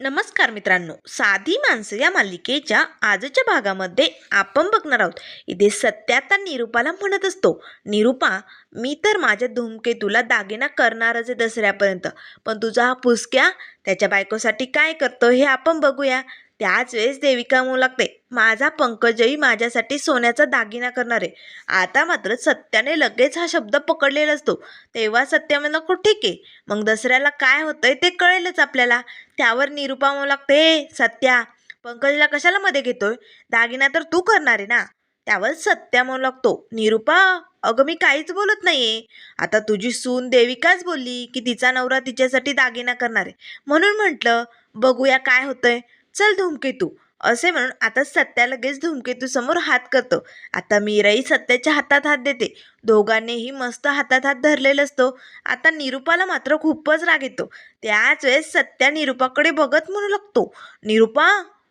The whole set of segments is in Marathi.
नमस्कार मित्रांनो साधी माणसं या मालिकेच्या आजच्या भागामध्ये आपण बघणार आहोत. इथे सत्याता निरूपाला म्हणत असतो. निरूपा मी तर माझ्या धूमकेतूला दागिना करणारच आहे दसऱ्यापर्यंत. पण तुझा हा पुसक्या त्याच्या बायकोसाठी काय करतो हे आपण बघूया. त्याच वेळेस देविका म्हणू लागते माझा पंकजही माझ्यासाठी सोन्याचा दागिना करणार. आहे आता मात्र सत्याने लगेच हा शब्द पकडलेला असतो. तेव्हा सत्या म्हणलं को ठीक आहे. मग दसऱ्याला काय होतंय ते कळेलच आपल्याला. त्यावर निरूपा म्हणू लागते सत्या पंकजला कशाला मध्ये घेतोय? दागिना तर तू करणार आहे ना? त्यावर सत्या म्हणू लागतो निरूपा अगं मी काहीच बोलत नाहीये. आता तुझी सून देविकाच बोलली की तिचा नवरा तिच्यासाठी दागिना करणार. आहे म्हणून म्हटलं बघूया काय होतंय. चल धूमकेतू. असे म्हणून आता सत्या लगेच धूमकेतू समोर हात करतो. आता मीराही सत्याच्या हातात हात देते. दोघांनीही मस्त हातात हात धरलेला असतो. आता निरूपाला मात्र खूपच राग येतो. त्याच वेळेस सत्या निरूपाकडे बघत म्हणू लागतो. निरूपा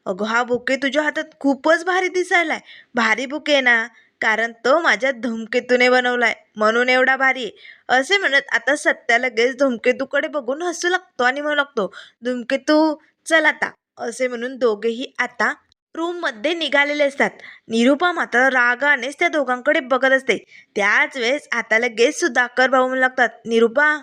अगं हा बुके तुझ्या हातात खूपच भारी दिसायलाय. भारी बुके आहे ना. कारण तो माझ्या धूमकेतूने बनवलाय. म्हणून एवढा भारी आहे. असे म्हणत आता सत्या लगेच धूमकेतूकडे बघून हसू लागतो आणि म्हणू लागतो धूमकेतू चल आता. असे म्हणून दोघेही आता रूममध्ये निघालेले असतात. निरूपा मात्र रागानेच त्या दोघांकडे बघत असते. त्याच वेळेस आता लगेच सुधाकर भाऊ म्हणू लागतात निरूपा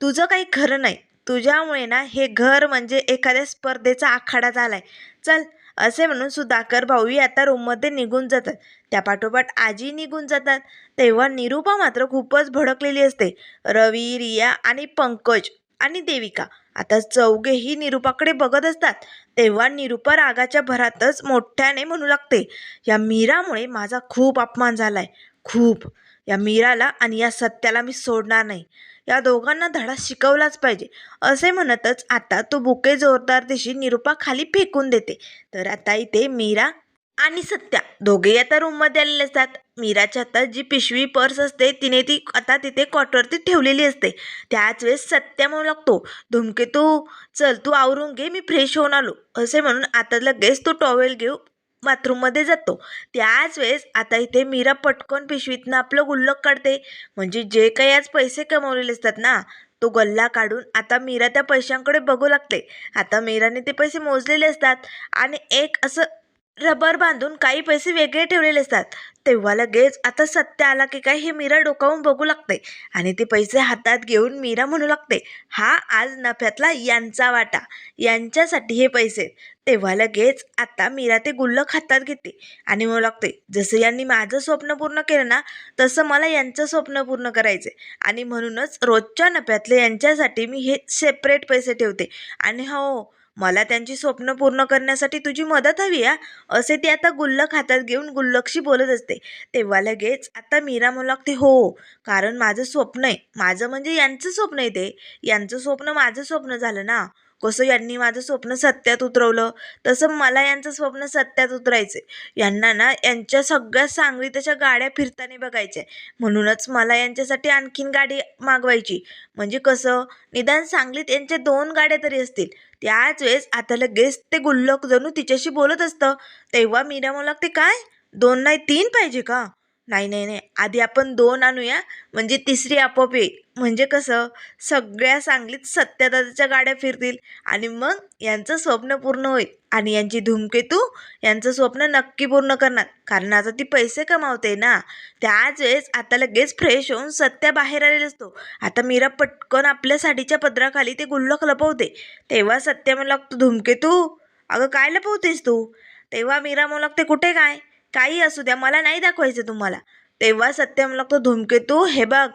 तुझं काही खरं नाही. तुझ्यामुळे ना हे घर म्हणजे एखाद्या स्पर्धेचा आखाडा झालाय. चल असे म्हणून सुधाकर भाऊही आता रूममध्ये निघून जातात. त्या पाठोपाठ आजी निघून जातात. तेव्हा निरूपा मात्र खूपच भडकलेली असते. रवी रिया आणि पंकज आणि देविका आता चौघेही निरूपाकडे बघत असतात. तेव्हा निरुपा रागाच्या भरातच मोठ्याने म्हणू लागते या मीरामुळे माझा खूप अपमान झालाय खूप. या मीराला आणि या सत्याला मी सोडणार नाही. या दोघांना धडा शिकवलाच पाहिजे. असे म्हणतच आता तो बुके जोरदार दिशी निरुपा खाली फेकून देते. तर आता इथे मीरा आणि सत्या. दोघेही आता रूममध्ये आलेले असतात. मीराच्या हातात जी पिशवी पर्स असते तिने ती आता तिथे कॉटवरती ठेवलेली असते. त्याच वेळेस सत्या म्हणू लागतो धुमकेतू चल तू आवरून घे मी फ्रेश होऊन आलो. असे म्हणून आता लगेच तो टॉवेल घेऊ बाथरूममध्ये जातो. त्याच वेळेस आता इथे मीरा पटकन पिशवीतनं आपलं गुल्लक काढते. म्हणजे जे काही आज पैसे कमवलेले असतात ना तो गल्ला काढून आता मीरा त्या पैशांकडे बघू लागते. आता मीराने ते पैसे मोजलेले असतात. आणि एक असं रबर बांधून काही पैसे वेगळे ठेवलेले असतात. तेव्हा लगेच आता सत्य आला की काय हे मीरा डोकावून बघू लागते आणि ते पैसे हातात घेऊन मीरा म्हणू लागते हा आज नफ्यातला यांचा वाटा. यांच्यासाठी हे पैसे. तेव्हा लगेच आता मीरा ते गुल्लक हातात घेते आणि म्हणू लागते जसं यांनी माझं स्वप्न पूर्ण केलं ना तसं मला यांचं स्वप्न पूर्ण करायचं आणि म्हणूनच रोजच्या नफ्यातले यांच्यासाठी मी हे सेपरेट पैसे ठेवते. आणि हो मला त्यांची स्वप्न पूर्ण करण्यासाठी तुझी मदत हवी आहे असे ती आता गुल्लक हातात घेऊन गुल्लकशी बोलत असते. तेव्हा लगेच आता मीरा म्हणू लागते हो कारण माझं स्वप्न आहे. माझं म्हणजे यांचं स्वप्न आहे ते. यांचं स्वप्न माझं स्वप्न झालं ना. कसं यांनी माझं स्वप्न सत्यात उतरवलं? तसं मला यांचं स्वप्न सत्यात उतरायचं यांना ना यांच्या सगळ्या सांगली तशा गाड्या फिरताना बघायच्या. म्हणूनच मला यांच्यासाठी आणखीन गाडी मागवायची. म्हणजे कसं? निदान सांगलीत यांच्या दोन गाड्या तरी असतील. त्याच वेळेस आता लगेच ते गुल्लक जणू तिच्याशी बोलत असतं. तेव्हा मीरा मला लागते काय? दोन नाही तीन पाहिजे का? नाही नाही नाही. आधी आपण दोन आणूया. म्हणजे तिसरी आपोआप येईल. म्हणजे कसं सगळ्या सांगलीत सत्यादाच्या गाड्या फिरतील आणि मग यांचं स्वप्न पूर्ण होईल आणि यांची धूमकेतू यांचं स्वप्न नक्की पूर्ण करणार. कारण आता ती पैसे कमावते ना. त्याच वेळेस आता लगेच फ्रेश होऊन सत्या बाहेर आलेला असतो. आता मीरा पटकन आपल्या साडीच्या पदराखाली ते गुल्लक लपवते. तेव्हा सत्या म्हणू लागतो धूमकेतू अगं काय लपवतेस तू? तेव्हा मीरा म्हणू लागते कुठे काय? काही असू द्या मला नाही दाखवायचं तुम्हाला. तेव्हा सत्य मला लागतो धूमकेतू हे बघ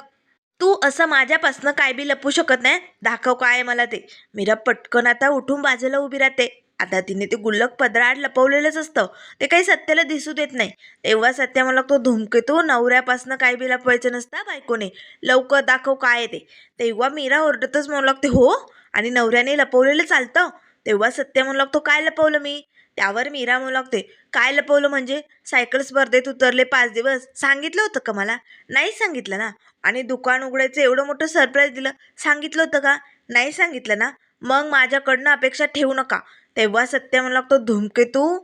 तू असं माझ्यापासनं काय बी लपू शकत नाही? दाखव काय आहे मला ते. मीरा पटकन आता उठून बाजूला उभी राहते. आता तिने ते गुल्लक पदराआड लपवलेलंच असतं. ते काही सत्याला दिसू देत नाही. तेव्हा सत्या मला तो धुमकेतो नवऱ्यापासनं काय बी लपवायचं नसता बायकोने. लवकर दाखव काय आहे ते. तेव्हा मीरा ओरडतच म्हणू लागते हो? आणि नवऱ्याने लपवलेलं चालतं? तेव्हा सत्य म्हणू लागतो काय लपवलं मी? त्यावर मीरा म्हणू लागते काय लपवलं म्हणजे? सायकल स्पर्धेत उतरले पाच दिवस. सांगितलं होतं का मला? नाही सांगितलं ना. आणि दुकान उघडायचं एवढं मोठं सरप्राईज दिलं. सांगितलं होतं का? नाही सांगितलं ना. मग माझ्याकडनं अपेक्षा ठेवू नका. तेव्हा सत्य म्हणू लागतो धूमकेतू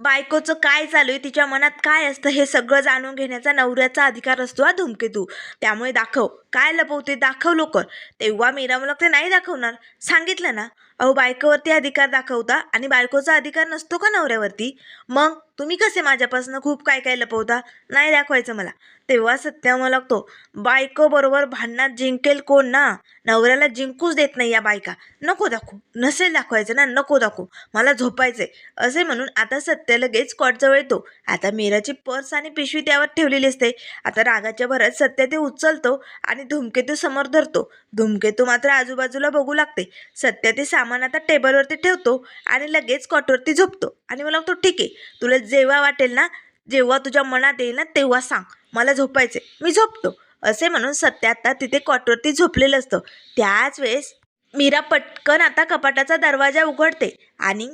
बायकोचं काय चालू आहे? तिच्या मनात काय असतं? हे सगळं जाणून घेण्याचा नवऱ्याचा अधिकार असतो हा धूमकेतू त्यामुळे दाखव. काय लपवते? दाखव लवकर. तेव्हा मीरा म्हणू लागते नाही दाखवणार. सांगितलं ना. अहो बायकोवरती अधिकार दाखवता आणि बायकोचा अधिकार नसतो का नवऱ्यावरती? मग तुम्ही कसे माझ्यापासून खूप काय काय लपवता? नाही दाखवायचं मला. तेव्हा सत्यामा लागतो बायको बरोबर भांडणात जिंकेल कोण ना? नवऱ्याला जिंकूच देत नाही या बायका. नको दाखवू. नसेल दाखवायचं ना नको दाखवू. मला झोपायचंय. असे म्हणून आता सत्य लगेच कॉटजवळ येतो. आता मीराची पर्स आणि पिशवी त्यावर ठेवलेली असते. आता रागाच्या भरात सत्य ते उचलतो आणि धूमकेतू समोर धरतो. धूमकेतू मात्र आजूबाजूला बघू लागते. सत्य ते सामान आता टेबलवरती ठेवतो आणि लगेच कॉटवरती झोपतो. आणि मला तो ठीक आहे. तुला जेव्हा वाटेल ना जेव्हा तुझ्या मनात येईल ना तेव्हा सांग. मला झोपायचे मी झोपतो. असे म्हणून सत्य आता तिथे कॉटवरती झोपलेलं असतं. त्याच वेळेस मीरा पटकन आता कपाटाचा दरवाजा उघडते आणि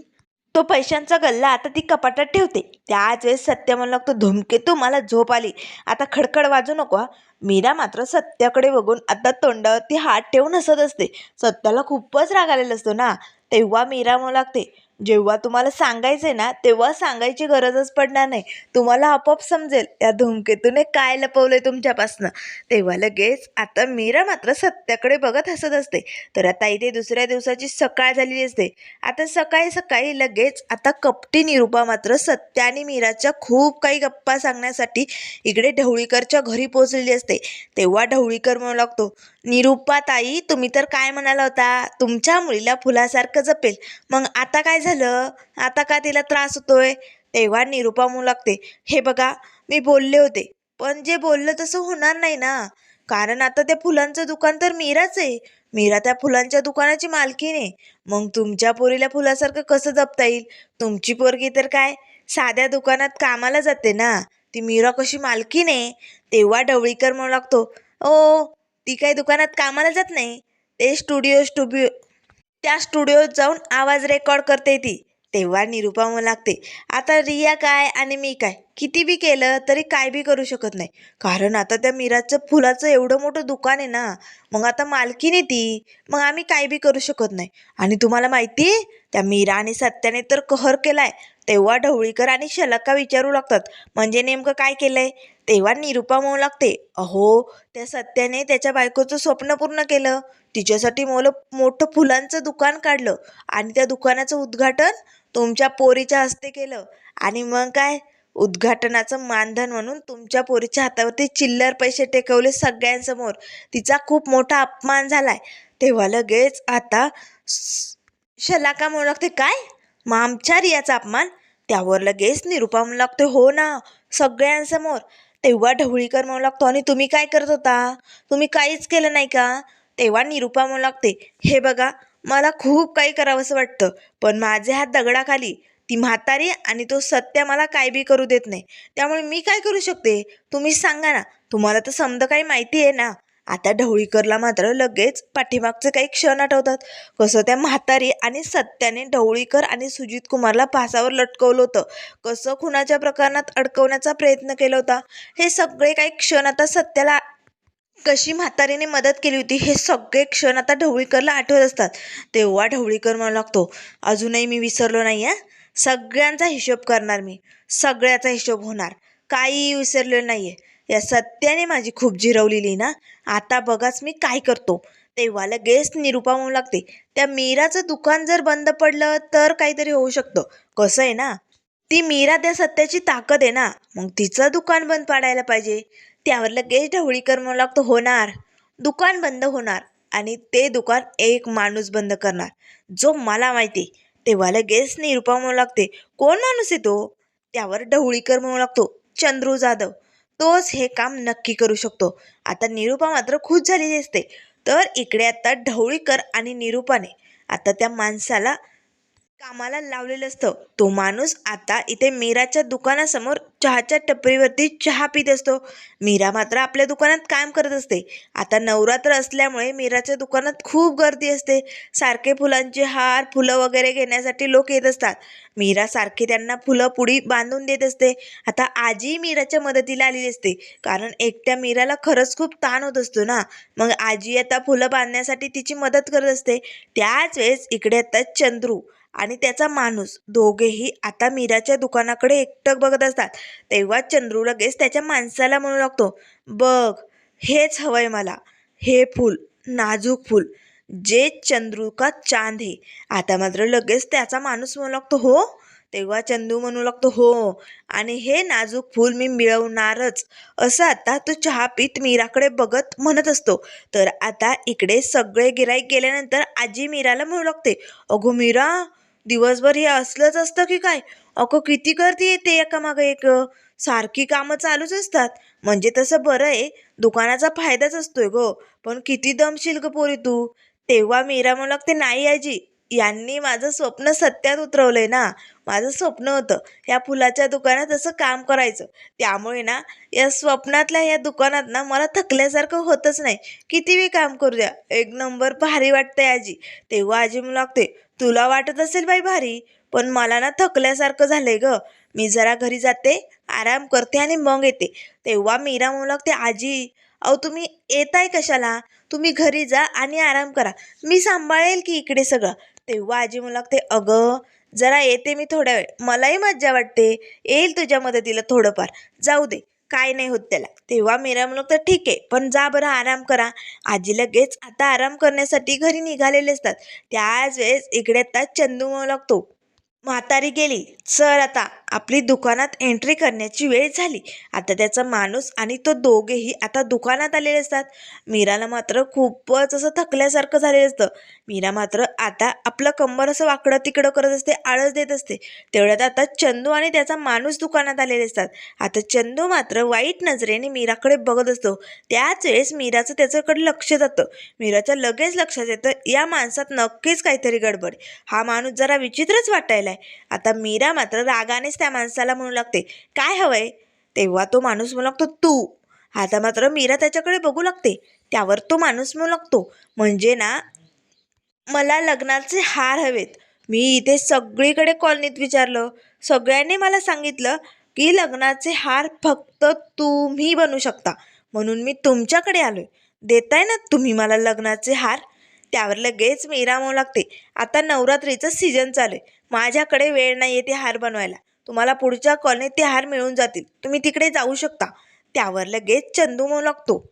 तो पैशांचा गल्ला आता ती कपाटात ठेवते. त्याच वेळेस सत्य म्हणू लागतो धुमकेतू मला झोप आली. आता खडखड वाजू नको हा." मीरा मात्र सत्याकडे बघून आता तोंडावरती हात ठेवून हसत असते. सत्याला खूपच राग आलेला असतो ना. तेव्हा मीरा म्हणू लागते जेव्हा तुम्हाला सांगायचंय ना तेव्हा सांगायची गरजच पडणार नाही. तुम्हाला आपोआप समजेल या धूमकेतूने काय लपवलंय तुमच्यापासनं. तेव्हा लगेच आता मीरा मात्र सत्याकडे बघत हसत असते. तर आता इथे दुसऱ्या दिवसाची सकाळ झालेली असते. आता सकाळी सकाळी लगेच आता कपटी निरूपा मात्र सत्या आणि मीराच्या खूप काही गप्पा सांगण्यासाठी इकडे ढवळीकरच्या घरी पोहोचलेली असते. तेव्हा ढवळीकर म्हणू लागतो निरुपाताई तुम्ही तर काय म्हणाला होता? तुमच्या मुलीला फुलासारखं जपेल. मग आता काय झालं? आता का तिला त्रास होतोय? तेव्हा निरुपा म्हणू लागते हे बघा मी बोलले होते पण जे बोललं तसं होणार नाही ना. कारण आता त्या फुलांचं दुकान तर मीराच आहे. मीरा त्या फुलांच्या दुकानाची मालकीण आहे. मग तुमच्या पोरीला फुलासारखं कसं जपता येईल? तुमची पोरगी तर काय साध्या दुकानात कामाला जाते ना. ती मीरा कशी मालकीण आहे? तेव्हा ढवळीकर म्हणू लागतो ओ ती काही दुकानात कामाला जात नाही. ते स्टुडिओ स्टुडिओ त्या स्टुडिओत जाऊन आवाज रेकॉर्ड करते ती. तेव्हा निरुपा म्हणू लागते आता रिया काय आणि मी काय? किती बी केलं तरी काय बी करू शकत नाही. कारण आता त्या मिराजचं फुलाचं एवढं मोठं दुकान आहे ना मग आता मालकीने ती मग आम्ही काय बी करू शकत नाही. आणि तुम्हाला माहिती त्या मीरा आणि सत्याने तर कहर केलाय तेव्हा ढवळीकर आणि शलका विचारू लागतात म्हणजे नेमकं काय केलंय? तेव्हा निरूपा म्हणू लागते अहो त्या सत्याने त्याच्या बायकोचं स्वप्न पूर्ण केलं तिच्यासाठी मोलं मोठं फुलांचं दुकान काढलं आणि त्या दुकानाचं उद्घाटन तुमच्या पोरीच्या हस्ते केलं. आणि मग काय? उद्घाटनाचं मानधन म्हणून तुमच्या पोरीच्या हातावरती चिल्लर पैसे टेकवले सगळ्यांसमोर. तिचा खूप मोठा अपमान झालाय. तेव्हा लगेच आता शलाका म्हणू लागते काय? मग आमच्या रियाचा अपमान? त्यावर लगेच निरुपा म्हणू लागते हो ना सगळ्यांसमोर. तेव्हा ढवळीकर म्हणू लागतो आणि तुम्ही काय करत होता? तुम्ही काहीच केलं नाही का? तेव्हा निरुपा म्हणू लागते हे बघा मला खूप काही करावंसं वाटतं पण माझे हात दगडाखाली. ती म्हातारी आणि तो सत्य मला काय बी करू देत नाही. त्यामुळे मी काय करू शकते? तुम्ही सांगा ना. तुम्हाला तर समजा काही माहिती आहे ना. आता ढवळीकरला मात्र लगेच पाठीमागचे काही क्षण आठवतात. कसं त्या म्हातारी आणि सत्याने ढवळीकर आणि सुजित कुमारला फासावर लटकवलं होतं. कसं खुनाच्या प्रकरणात अडकवण्याचा प्रयत्न केला होता. हे सगळे काही क्षण आता सत्याला कशी म्हातारीने मदत केली होती हे सगळे क्षण आता ढवळीकरला आठवत असतात. तेव्हा ढवळीकर म्हणू लागतो अजूनही मी विसरलो नाही आहे सगळ्यांचा हिशोब करणार मी. सगळ्याचा हिशोब होणार. काही विसरलेलं नाही आहे या सत्याने माझी खूप जिरवलेली ना. आता बघाच मी काय करतो. तेव्हा लगेच निरुपा म्हणू लागते त्या मीराचं दुकान जर बंद पडलं तर काहीतरी होऊ शकतं. कसं आहे ना? ती मीरा त्या सत्याची ताकद आहे ना. मग तिचं दुकान बंद पाडायला पाहिजे. त्यावर लगेच ढवळीकर म्हणू लागतो होणार. दुकान बंद होणार आणि ते दुकान एक माणूस बंद करणार. जो मला माहिती तेव्हा लगेच निरुपा म्हणू लागते कोण माणूस आहे तो? त्यावर ढवळीकर म्हणू लागतो चंद्रू जाधव. तोच हे काम नक्की करू शकतो. आता निरुपा मात्र खुश झालेली असते तर इकडे आता ढवळीकर आणि निरुपाने. आता त्या माणसाला कामाला लावलेलं असतं. तो माणूस आता इथे मीराच्या दुकानासमोर चहाच्या टपरीवरती चहा पित असतो. मीरा मात्र आपल्या दुकानात काम करत असते. आता नवरात्र असल्यामुळे मीराच्या दुकानात खूप गर्दी असते. सारखे फुलांचे हार फुलं वगैरे घेण्यासाठी लोक येत असतात. मीरा सारखे त्यांना फुलं पुडी बांधून देत असते. आता आजी मीराच्या मदतीला आलेली असते. कारण एकट्या मीराला खरंच खूप ताण होत असतो ना. मग आजी आता फुलं बांधण्यासाठी तिची मदत करत असते. त्याच वेळेस इकडे आता चंद्रू. आणि त्याचा माणूस. दोघेही आता मीराच्या दुकानाकडे एकटक बघत असतात. तेव्हा चंद्रू लगेच त्याच्या माणसाला म्हणू लागतो बघ हेच हवंय मला. हे फूल नाजूक फूल. जे चंद्रू का चांद हे. आता मात्र लगेच त्याचा माणूस म्हणू लागतो हो? तेव्हा चंदू म्हणू लागतो हो. आणि हे नाजूक फूल मी मिळवणारच. असं आता तो चहा पीत मीराकडे बघत म्हणत असतो. तर आता इकडे सगळे गिराईक गेल्यानंतर आजी मीराला म्हणू लागते अगो मीरा दिवसभर हे असलंच असतं की काय? अगं किती गर्दी येते एका मागं एक सारखी कामं चालूच असतात. म्हणजे तसं बरं आहे दुकानाचा फायदाच असतोय गो. पण किती दमशील ग पोरी तू. तेव्हा मीरा म्हणू लागते नाही आजी यांनी माझं स्वप्न सत्यात उतरवलंय ना. माझं स्वप्न होतं या फुलाच्या दुकानात असं काम करायचं. त्यामुळे ना या स्वप्नातल्या या दुकानात ना मला थकल्यासारखं होतच नाही. किती बी काम करू द्या एक नंबर भारी वाटतंय आजी. तेव्हा आजी म्हणू लागते तुला वाटत असेल बाई भारी पण मला ना थकल्यासारखं झालंय ग. मी जरा घरी जाते आराम करते आणि मग येते. तेव्हा मीरा म्हणू लागते आजी अहो तुम्ही येताय कशाला? तुम्ही घरी जा आणि आराम करा. मी सांभाळेल की इकडे सगळं. तेव्हा आजी म्हणू लागते अगं जरा येते मी थोड्या वेळ. मलाही मज्जा वाटते. येईल तुझ्या मदतीला थोडंफार. जाऊ दे. काय नाही होत त्याला. तेव्हा मीरा म्हणलो तर ठीक आहे पण जा बरं आराम करा. आजी लगेच आता आराम करण्यासाठी घरी निघालेले असतात. त्याच वेळेस इकडे आता चंदू म्हणू लागतो म्हातारी गेली चल आता. आपली दुकानात एंट्री करण्याची वेळ झाली. आता त्याचा माणूस आणि तो दोघेही आता दुकानात आलेले असतात. मीराला मात्र खूपच असं थकल्यासारखं झालेलं असतं. मीरा मात्र आता आपलं कंबर असं वाकडं तिकडं करत असते आळस देत असते. तेवढ्यात आता चंदू आणि त्याचा माणूस दुकानात आलेले असतात. आता चंदू मात्र वाईट नजरेने मीराकडे बघत असतो. त्याच वेळेस मीराचं त्याच्याकडे लक्ष जातं. मीराच्या लगेच लक्षात येतं या माणसात नक्कीच काहीतरी गडबड. हा माणूस जरा विचित्रच वाटायला आहे आता मीरा मात्र रागानेच त्या माणसाला म्हणू लागते काय हवंय? तेव्हा तो माणूस म्हणू लागतो तू. आता मात्र मीरा त्याच्याकडे बघू लागते. त्यावर तो माणूस म्हणू लागतो म्हणजे ना मला लग्नाचे हार हवेत. मी इथे सगळीकडे कॉलनीत विचारलं. सगळ्यांनी मला सांगितलं की लग्नाचे हार फक्त तुम्ही बनवू शकता. म्हणून मी तुमच्याकडे आलो आहे देताय ना तुम्ही मला लग्नाचे हार? त्यावर लगेच मी म्हणू लागते. आता नवरात्रीचं सीझन चालू आहे माझ्याकडे वेळ नाही आहे ते हार बनवायला. तुम्हाला पुढच्या कॉलनीत ते हार मिळून जातील. तुम्ही तिकडे जाऊ शकता. त्यावर लगेच चंदू म्हणू लागतो.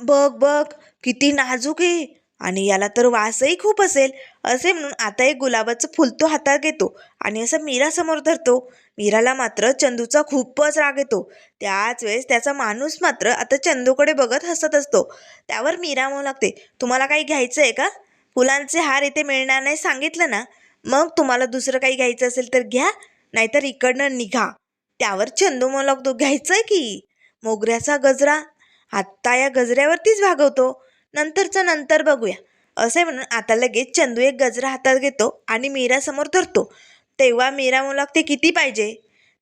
बघ बघ किती नाजूक आहे. आणि याला तर वासही खूप असेल. असे म्हणून आता एक गुलाबाचं फुल तो हातात घेतो आणि असं मीरासमोर धरतो. मीराला मात्र चंदूचा खूपच राग येतो. त्याच वेळेस त्याचा माणूस मात्र आता चंदूकडे बघत हसत असतो. त्यावर मीरा म्हणू लागते तुम्हाला काही घ्यायचं आहे का? फुलांचे हार इथे मिळणार नाही सांगितलं ना? मग तुम्हाला दुसरं काही घ्यायचं असेल तर घ्या नाहीतर इकडनं निघा. त्यावर चंदू म्हणू लागतो घ्यायचं आहे की? मोगऱ्याचा गजरा आत्ता या गजऱ्यावरतीच भागवतो. नंतरचं नंतर बघूया. असे म्हणून आता लगेच चंदू एक गजरा हातात घेतो आणि मीरासमोर धरतो. तेव्हा मीरा म्हणू लागते किती पाहिजे?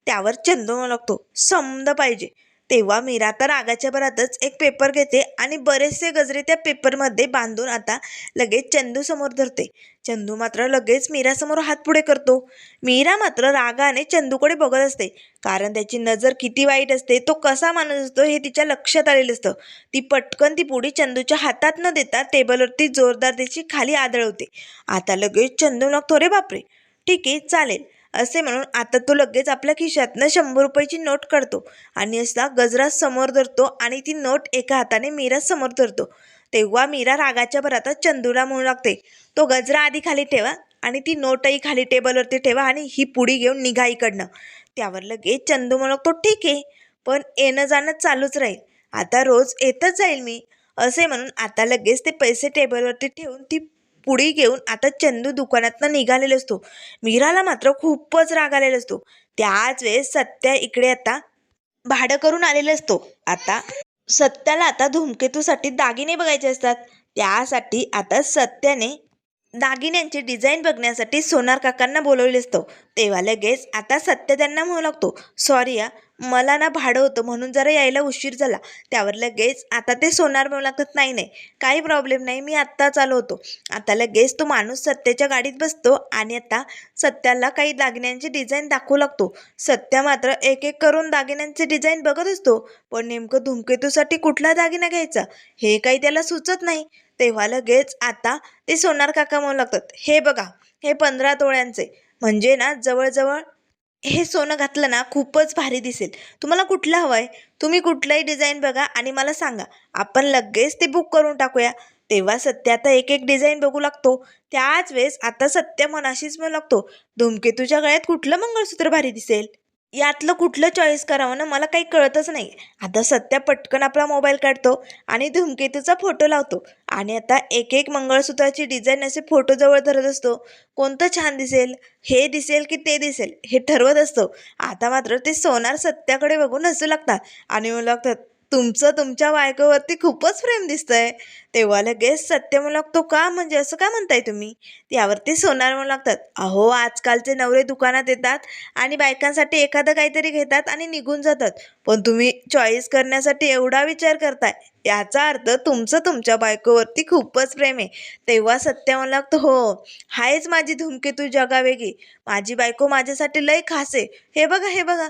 त्यावर चंदू म्हणू लागतो समद पाहिजे. तेव्हा मीरा तर रागाच्या भरातच एक पेपर घेते आणि बरेचसे गजरे त्या पेपरमध्ये बांधून आता लगेच चंदू समोर धरते. चंदू मात्र लगेच मीरासमोर हात पुढे करतो. मीरा मात्र रागाने चंदूकडे बघत असते. कारण त्याची नजर किती वाईट असते तो कसा माणूस असतो हे तिच्या लक्षात आलेलं असतं. ती पटकन ती पुढे चंदूच्या हातात न देता टेबलवरती जोरदार त्याची खाली आदळवते. आता लगेच चंदू मग थोडे बापरे! ठीक आहे चालेल. असे म्हणून आता तो लगेच आपल्या खिशातनं शंभर रुपयाची नोट काढतो आणि असा गजरा समोर धरतो आणि ती नोट एका हाताने मीरा समोर धरतो. तेव्हा मीरा रागाच्या भरात चंदूला म्हणू लागते तो गजरा आधी खाली ठेवा आणि ती नोटही खाली टेबलवरती ठेवा आणि ही पुडी घेऊन निघा इकडनं. त्यावर लगेच चंदू म्हणू लागतो ठीक आहे पण येणं जाणं चालूच राहील. आता रोज येतच जाईल मी. असे म्हणून आता लगेच ते पैसे टेबलवरती ठेवून ती पुडी घेऊन आता चंदू दुकानातनं निघालेला असतो. मीराला मात्र खूपच राग आलेला असतो. त्याच वेळेस सत्या इकडे आता भाडं करून आलेला असतो. आता सत्याला आता धूमकेतूसाठी दागिने बघायचे असतात. त्यासाठी आता सत्याने दागिन्यांची डिझाईन बघण्यासाठी सोनार काकांना बोलवले असतो. तेव्हा लगेच आता सत्य त्यांना म्हणू लागतो सॉरी या मला ना भाडं होतं म्हणून जरा यायला उशीर झाला. त्यावर लगेच आता ते सोनार म्हणू लागतात नाही नाही काही प्रॉब्लेम नाही मी आत्ताच आलो होतो. आता लगेच तो माणूस सत्याच्या गाडीत बसतो आणि आता सत्याला काही दागिन्यांची डिझाईन दाखवू लागतो. सत्या मात्र एक एक करून दागिन्यांची डिझाईन बघत असतो. पण नेमकं धुमकेतूसाठी कुठला दागिना घ्यायचा? हे काही त्याला सुचत नाही. तेव्हा लगेच आता ते सोनार काका म्हणू लागतात हे बघा हे पंधरा तोळ्यांचे म्हणजे ना जवळजवळ हे सोनं घातलं ना खूपच भारी दिसेल. तुम्हाला कुठलं हवं आहे तुम्ही कुठलंही डिझाईन बघा आणि मला सांगा आपण लगेच ते बुक करून टाकूया. तेव्हा सत्य आता एक एक डिझाईन बघू लागतो. त्याच वेळेस आता सत्य मनाशीच म्हणू लागतो धूमकेतूच्या गळ्यात कुठलं मंगळसूत्र भारी दिसेल? यातलं कुठलं चॉईस करावं ना मला काही कळतच नाही. आता सत्या पटकन आपला मोबाईल काढतो आणि धूमकेतूचा फोटो लावतो. आणि आता एक एक मंगळसूत्राची डिझाईन असे फोटो जवळ धरत असतो. कोणतं छान दिसेल? हे दिसेल की ते दिसेल? हे ठरवत असतो. आता मात्र ते सोनार सत्याकडे बघून हसू लागतात आणि म्हणू लागतात तुमचं तुमच्या बायकोवरती खूपच प्रेम दिसतंय. तेव्हा लगेच सत्य म्हणू लागतो का म्हणजे? असं का म्हणताय तुम्ही? त्यावरती सोनार म्हणू लागतात अहो आजकालचे नवरे दुकानात येतात आणि बायकांसाठी एखादं काहीतरी घेतात आणि निघून जातात. पण तुम्ही चॉईस करण्यासाठी एवढा विचार करताय. याचा अर्थ तुमचं तुमच्या बायकोवरती खूपच प्रेम आहे. तेव्हा सत्य म्हणू लागतं हो हायच माझी धुमकेतू जगावेगी माझी बायको माझ्यासाठी लय खास आहे. हे बघा हे बघा.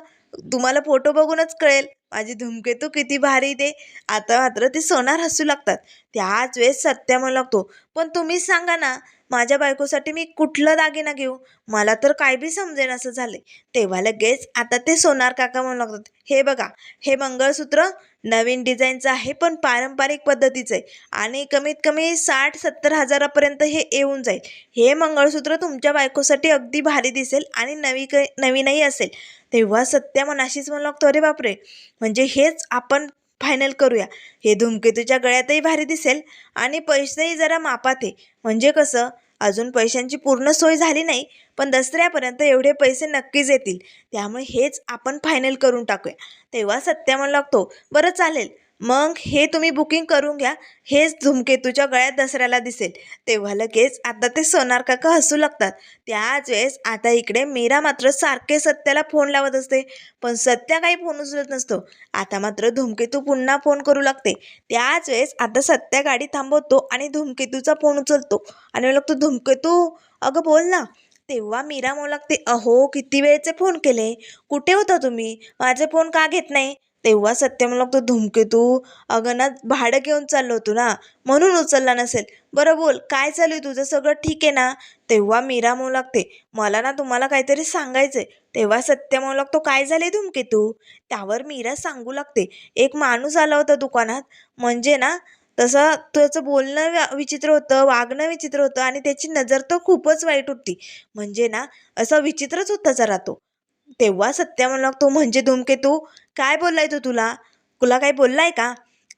तुम्हाला फोटो बघूनच कळेल. माझी धुमकेतू किती भारी ते आता मात्र ते सोनार हसू लागतात. त्याच वेळेस सत्या म्हणू लागतो पण तुम्हीच सांगा ना माझ्या बायकोसाठी मी कुठलं दागिना घेऊ? मला तर काय बी समजेन असं झालंय. तेव्हा लगेच आता ते सोनार काका म्हणू लागतात हे बघा हे मंगळसूत्र नवीन डिझाईनचं आहे पण पारंपरिक पद्धतीचं आहे आणि कमीत कमी साठ सत्तर हजारापर्यंत हे येऊन जाईल. हे मंगळसूत्र तुमच्या बायकोसाठी अगदी भारी दिसेल आणि नवी क नवीनही असेल. तेव्हा सत्या मनाशीच म्हणू लागतो अरे बापरे! म्हणजे हेच आपण फायनल करूया. हे धूमकेतूच्या गळ्यातही भारी दिसेल आणि पैसेही जरा मापात आहे. म्हणजे कसं? अजून पैशांची पूर्ण सोय झाली नाही पण दसऱ्यापर्यंत एवढे पैसे नक्कीच येतील. त्यामुळे हेच आपण फायनल करून टाकूया. तेव्हा सत्या म्हणू लागतो बरं चालेल. मग हे तुम्ही बुकिंग करून घ्या. हेच धूमकेतूच्या गळ्यात दसऱ्याला दिसेल. तेव्हा लगेच आता ते सोनार काका हसू लागतात. त्याच वेळेस आता इकडे मीरा मात्र सारखे सत्याला फोन लावत असते. पण सत्या काही फोन उचलत नसतो. आता मात्र धूमकेतू पुन्हा फोन करू लागते. त्याच वेळेस आता सत्या गाडी थांबवतो आणि धूमकेतूचा फोन उचलतो. आणि म्हणू लागतो धूमकेतू अगं बोल ना. तेव्हा मीरा म्हणू लागते अहो किती वेळचे फोन केले? कुठे होता तुम्ही? माझे फोन का घेत नाही? तेव्हा सत्यम म्हणू लागतो धूमकेतू अगं ना भाडं घेऊन चाललो होतो ना. म्हणून उचलला नसेल. बरं बोल काय चालू आहे तुझं? सगळं ठीक आहे ना? तेव्हा मीरा म्हणू लागते मला ना तुम्हाला काहीतरी सांगायचं आहे तेव्हा सत्य म्हणू लागतो काय झाले धूमकेतू त्यावर मीरा सांगू लागते एक माणूस आला होता दुकानात. म्हणजे ना तसं त्याचं बोलणं विचित्र होतं वागणं विचित्र होतं आणि त्याची नजर तर खूपच वाईट होती. म्हणजे ना असं विचित्रच होता जरा तो. तेव्हा सत्या म्हणू लागतो म्हणजे धूमकेतू काय बोललाय तो तुला? तुला काही बोललाय का?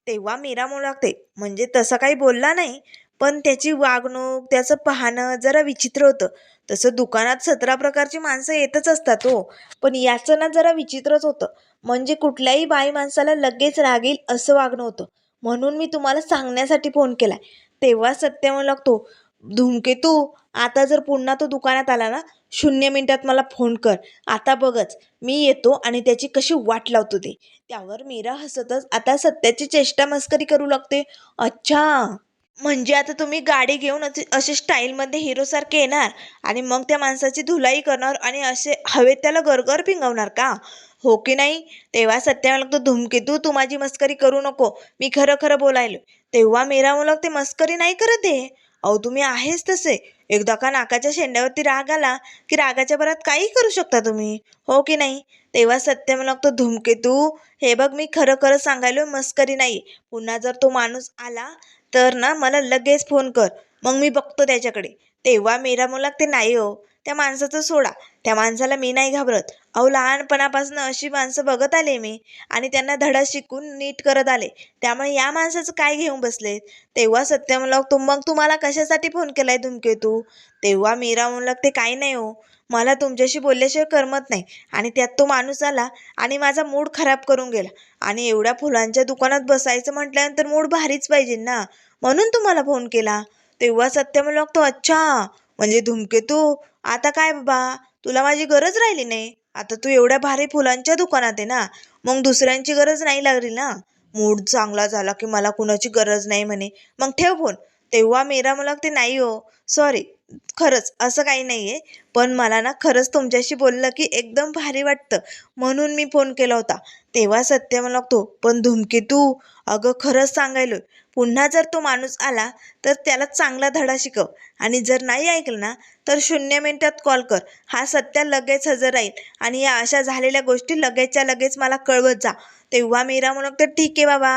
तेव्हा मीरा म्हणू लागते म्हणजे तसं काही बोलला नाही पण त्याची वागणूक त्याचं पाहणं जरा विचित्र होतं. तसं दुकानात सतरा प्रकारची माणसं येतच असतात हो पण याचं ना जरा विचित्रच होतं. म्हणजे कुठल्याही बाई माणसाला लगेच रागील असं वागणं होतं. म्हणून मी तुम्हाला सांगण्यासाठी फोन केलाय. तेव्हा सत्य म्हणू लागतो धूमकेतू आता जर पुन्हा तो दुकानात आला ना शून्य मिनिटात मला फोन कर. आता बघच मी येतो आणि त्याची कशी वाट लावतो ते. त्यावर मीरा हसतच आता सत्याची चेष्टा मस्करी करू लागते. अच्छा म्हणजे आता तुम्ही गाडी घेऊन असे स्टाईलमध्ये हिरोसारखे येणार आणि मग त्या माणसाची धुलाई करणार आणि असे हवेत त्याला गरगर पिंगवणार का? हो की नाही? तेव्हा सत्या लागतो धुमकेतू तू माझी मस्करी करू नको. मी खरं खरं बोलायलो तेव्हा मीरा मला ते मस्करी नाही करत आहे अहो तुम्ही आहेच तसे. एकदा का नाकाच्या शेंड्यावरती राग आला की रागाच्या भरात काही करू शकता तुम्ही? हो की नाही? तेव्हा सत्य लागतो धूमकेतू हे बघ मी खरं खरं सांगायलो मस्करी नाही. पुन्हा जर तो माणूस आला तर ना मला लगेच फोन कर. मग मी बघतो त्याच्याकडे. तेव्हा मेरा मुलाग ते नाही हो त्या माणसाचं सोडा. त्या माणसाला मी नाही घाबरत. अहो लहानपणापासून अशी माणसं बघत आले मी आणि त्यांना धडा शिकून नीट करत आले. त्यामुळे या माणसाचं काय घेऊन बसले? तेव्हा सत्य म्हणू तुम मग तुम्हाला कशासाठी फोन केलाय धुमकेतू तेव्हा मीरा म्हणलं लागते काही नाही हो. मला तुमच्याशी बोलल्याशिवाय करमत नाही. आणि त्यात तो माणूस आला आणि माझा मूड खराब करून गेला. आणि एवढ्या फुलांच्या दुकानात बसायचं म्हटल्यानंतर मूड भारीच पाहिजे ना? म्हणून तुम्हाला फोन केला. तेव्हा सत्य म्हणू तो अच्छा! म्हणजे धुमकेतू आता काय बाबा? तुला माझी गरज राहिली नाही. आता तू एवढ्या भारी फुलांच्या दुकानात आहे ना मग दुसऱ्यांची गरज नाही लागली ना? मूड चांगला झाला की मला कुणाची गरज नाही म्हणे. मग ठेव फोन. तेव्हा मेरा मला ते नाही हो सॉरी खरंच असं काही नाही आहे पण मला ना खरंच तुमच्याशी बोललं की एकदम भारी वाटतं. म्हणून मी फोन केला होता. तेव्हा सत्य मला लागतो पण धुमकेतू अगं खरंच सांगायलो पुन्हा जर तो माणूस आला तर त्याला चांगला धडा शिकव. आणि जर नाही ऐकलं ना तर शून्य मिनिटात कॉल कर. हा सत्य लगेच हजर राहील. आणि या अशा झालेल्या गोष्टी लगेचच्या लगेच मला कळवत जा. तेव्हा मीरा म्हणून तर ठीक आहे बाबा.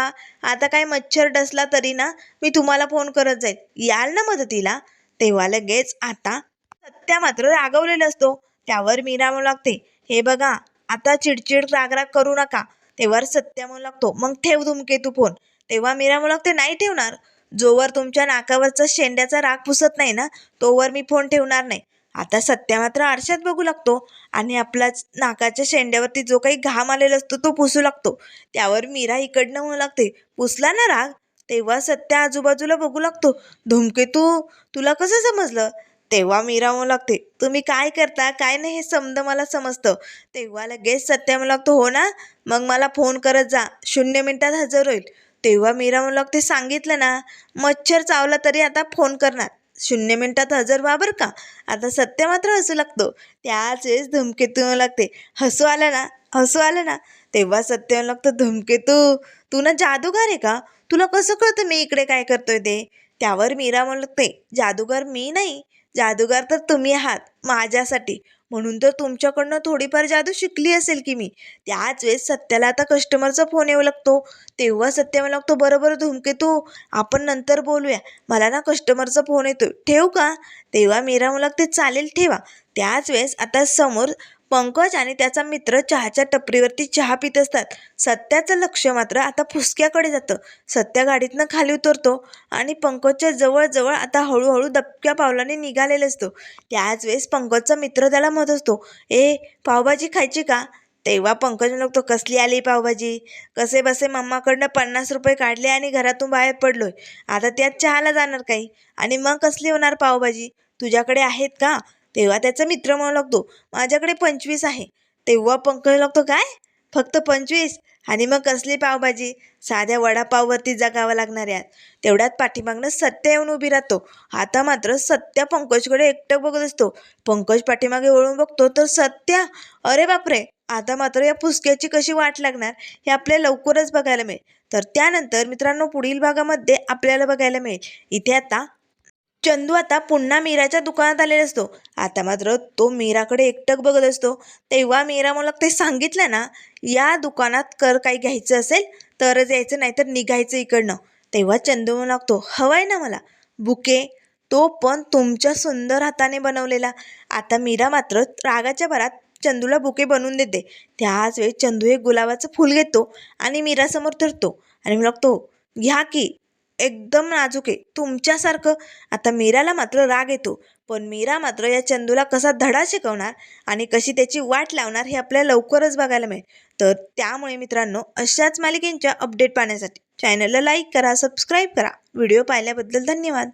आता काय मच्छर डसला तरी ना मी तुम्हाला फोन करत जाईल याल ना मदतीला? तेव्हा लगेच आता सत्या मात्र रागवलेला असतो. त्यावर मीरा म्हणू लागते हे बघा आता चिडचिड रागराग करू नका. तेव्हा सत्या म्हणू लागतो मग ठेव धुमके तू फोन. तेव्हा मीरा म्हणू लागते नाही ठेवणार. जोवर तुमच्या नाकावरचा शेंड्याचा राग पुसत नाही ना तोवर मी फोन ठेवणार नाही. आता सत्या मात्र आरशात बघू लागतो आणि आपला नाकाच्या शेंड्यावरती जो काही घाम आलेला असतो तो पुसू लागतो. त्यावर मीरा इकडनं म्हणू लागते पुसला ना राग? तेव्हा सत्या आजूबाजूला बघू लागतो धुमकेतू तुला कसं समजलं? तेव्हा मीरा म्हणू लागते तुम्ही काय करता काय नाही हे समज मला समजतं. तेव्हा लगेच सत्या म्हणू लागतो हो ना मग मला फोन करत जा शून्य मिनिटात हजर होईल. तेव्हा मीरा ते लागते सांगितलं ना मच्छर चावला तरी आता फोन करणार. शून्य मिनिटात हजर व्हा बरं का. आता सत्य मात्र हसू लागतो. त्याच वेळेस धुमकेतू लागते हसू आलं ना हसू आलं ना. तेव्हा सत्य लागतं धुमकेतू तू ना जादूगार आहे का? तुला कसं कळतं मी इकडे काय करतोय ते? त्यावर मीरा म्हणते जादूगार मी नाही. जादूगार तर तुम्ही आहात माझ्यासाठी. म्हणून तर तुमच्याकडनं थोडीफार जादू शिकली असेल की मी. त्याच वेळेस सत्याला आता कस्टमरचा फोन येऊ लागतो. तेव्हा सत्य मला लागतो बरोबर धूमकेतू आपण नंतर बोलूया. मला ना कस्टमरचा फोन येतो ठेवू का? तेव्हा मीरा मला लागते चालेल ठेवा. त्याच वेळेस आता समोर पंकज आणि त्याचा मित्र चहाच्या टपरीवरती चहा पित असतात. सत्याचं लक्ष मात्र आता फुसक्याकडे जातं. सत्या गाडीतनं खाली उतरतो आणि पंकजच्या जवळजवळ आता हळूहळू दबक्या पावलाने निघालेला असतो. त्याच वेळेस पंकजचा मित्र त्याला म्हणत असतो ए पावभाजी खायची का? तेव्हा पंकज म्हणतो कसली आली पावभाजी? कसे बसे मम्माकडनं पन्नास रुपये काढले आणि घरातून बाहेर पडलोय. आता त्यात चहाला जाणार काही? आणि मग कसली होणार पावभाजी? तुझ्याकडे आहेत का? तेव्हा त्याचा मित्र म्हणू लागतो माझ्याकडे पंचवीस आहे. तेव्हा पंकज लागतो काय? फक्त पंचवीस? आणि मग कसली पावभाजी? साध्या वडापाववरती जगावं लागणार यात तेवढ्यात पाठीमागनं सत्य येऊन उभी राहतो. आता मात्र सत्या पंकजकडे एकटं बघत असतो. पंकज पाठीमागे वळून बघतो तर सत्या? अरे बापरे! आता मात्र या पुसक्याची कशी वाट लागणार? हे आपल्याला लवकरच बघायला मिळेल. तर त्यानंतर मित्रांनो पुढील भागामध्ये आपल्याला बघायला मिळेल. इथे आता चंदू आता पुन्हा मीराच्या दुकानात आलेला असतो. आता मात्र तो मीराकडे एकटक बघत असतो. तेव्हा मीरा मला ते सांगितलं ना या दुकानात कर काही घ्यायचं असेल तरच यायचं नाहीतर निघायचं इकडनं. तेव्हा चंदू म्हणू लागतो हवाय ना मला. बुके तो पण तुमच्या सुंदर हाताने बनवलेला. आता मीरा मात्र रागाच्या भरात चंदूला बुके बनवून देते. त्याच वेळी चंदू एक गुलाबाचं फूल घेतो आणि मीरासमोर धरतो. आणि मग लागतो घ्या की. एकदम नाजूक आहे. तुमच्यासारखं. आता मीराला मात्र राग येतो. पण मीरा मात्र या चंदूला कसा धडा शिकवणार आणि कशी त्याची वाट लावणार हे आपल्याला लवकरच बघायला मिळेल. तर त्यामुळे मित्रांनो अशाच मालिकेंच्या अपडेट पाहण्यासाठी चॅनलला लाईक करा सबस्क्राईब करा. व्हिडिओ पाहिल्याबद्दल धन्यवाद.